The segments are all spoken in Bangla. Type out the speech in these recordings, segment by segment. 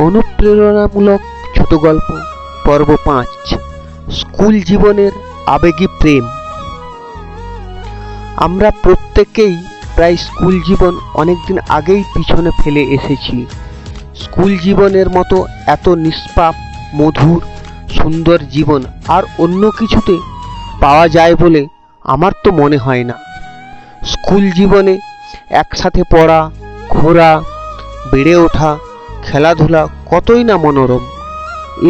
অনুপ্রেরণামূলক ছোট গল্প, পর্ব পাঁচ, স্কুল জীবনের আবেগী প্রেম। আমরা প্রত্যেকেই প্রায় স্কুল জীবন অনেকদিন আগেই পিছনে ফেলে এসেছি। স্কুল জীবনের মতো এত নিষ্পাপ, মধুর, সুন্দর জীবন আর অন্য কিছুতে পাওয়া যায় বলে আমার তো মনে হয় না। স্কুল জীবনে একসাথে পড়া, ঘোরা, বেড়ে ওঠা খেলাধুলা কতই না মনোরম।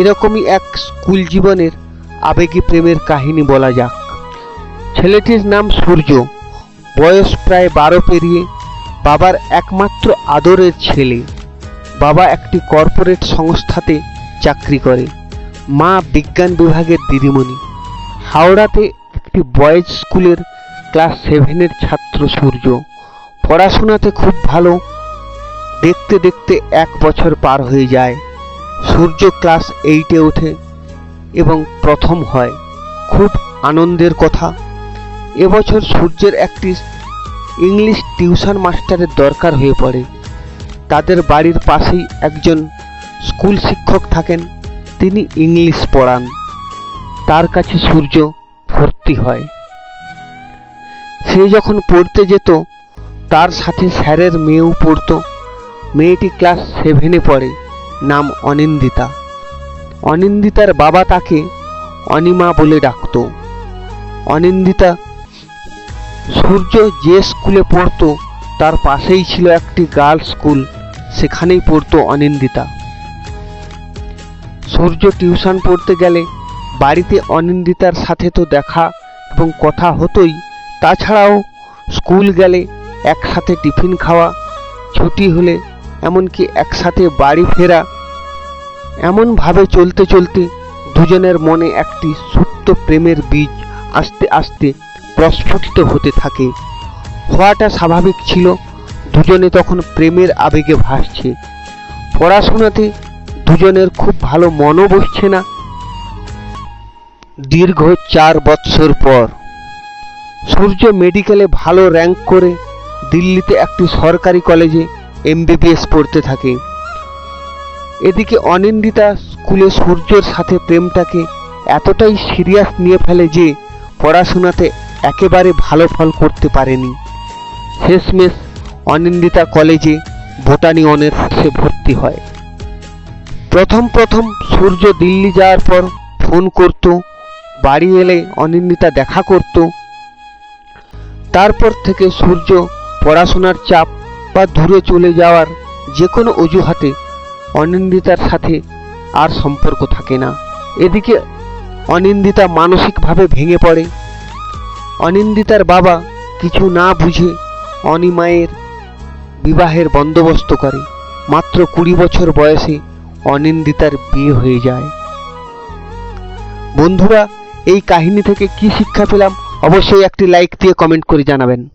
এরকমই এক স্কুল জীবনের আবেগী প্রেমের কাহিনী বলা যাক। ছেলেটির নাম সূর্য। বয়স প্রায় বারো পেরিয়ে বাবার একমাত্র আদরের ছেলে। বাবা একটি কর্পোরেট সংস্থাতে চাকরি করে। মা বিজ্ঞান বিভাগের দিদিমণি। হাওড়াতে একটি বয়েজ স্কুলের ক্লাস সেভেনের ছাত্র সূর্য। পড়াশোনাতে খুব ভালো দেখতে দেখতে এক বছর পার হয়ে যায়। সূর্য ক্লাস এইটে ওঠে এবং প্রথম হয়। খুব আনন্দের কথা। এবছর সূর্যের একটি ইংলিশ টিউশন মাস্টারের দরকার হয়ে পড়ে। তাদের বাড়ির পাশেই একজন স্কুল শিক্ষক থাকেন। তিনি ইংলিশ পড়ান। তার কাছে সূর্য ভর্তি হয়। সে যখন পড়তে যেত, তার সাথে স্যারের মেয়েও পড়তো। মেয়েটি ক্লাস সেভেনে পড়ে, নাম অনিন্দিতা। অনিন্দিতার বাবা তাকে অনিমা বলে ডাকত। অনিন্দিতা সূর্য যে স্কুলে পড়তো, তার পাশেই ছিল একটি গার্লস স্কুল সেখানেই পড়তো অনিন্দিতা। সূর্য টিউশন পড়তে গেলে বাড়িতে অনিন্দিতার সাথে তো দেখা এবং কথা হতোই, তাছাড়াও স্কুল গেলে একসাথে টিফিন খাওয়া, ছুটি হলে এমনকি একসাথে বাড়ি ফেরা, এমনভাবে চলতে চলতে দুজনের মনে একটি সুপ্ত প্রেমের বীজ আস্তে আস্তে প্রস্ফুটিত হতে থাকে। হওয়াটা স্বাভাবিক ছিল, দুজনে তখন প্রেমের আবেগে ভাসছে। পড়াশোনাতে দুজনের খুব ভালো মনও বসছে না। দীর্ঘ চার বৎসর পর সূর্য মেডিকেলে ভালো র্যাঙ্ক করে দিল্লিতে একটি সরকারি কলেজে এমবিবিএস পড়তে থাকে। এদিকে অনিন্দিতা স্কুলে সূর্যর সাথে প্রেমটাকে এতটাই সিরিয়াস নিয়ে ফেলে যে পড়াশোনাতে একেবারে ভালো ফল করতে পারেনি। শেষমেশ অনিন্দিতা কলেজে বোটানি অনার্সে ভর্তি হয়। প্রথম প্রথম সূর্য দিল্লি যাওয়ার পর ফোন করত, বাড়ি এলে অনিন্দিতা দেখা করত। তারপর থেকে সূর্য পড়াশোনার চাপ বা দূরে চলে যাওয়ার যে কোনো অজুহাতে অনিন্দিতার সাথে আর সম্পর্ক থাকে না। এদিকে অনিন্দিতা মানসিকভাবে ভেঙে পড়ে। অনিন্দিতার বাবা কিছু না বুঝে অনিমায়ের বিবাহের বন্দোবস্ত করে। মাত্র কুড়ি বছর বয়সে অনিন্দিতার বিয়ে হয়ে যায়। বন্ধুরা, এই কাহিনী থেকে কি শিক্ষা পেলাম? অবশ্যই একটি লাইক দিয়ে কমেন্ট করে জানাবেন।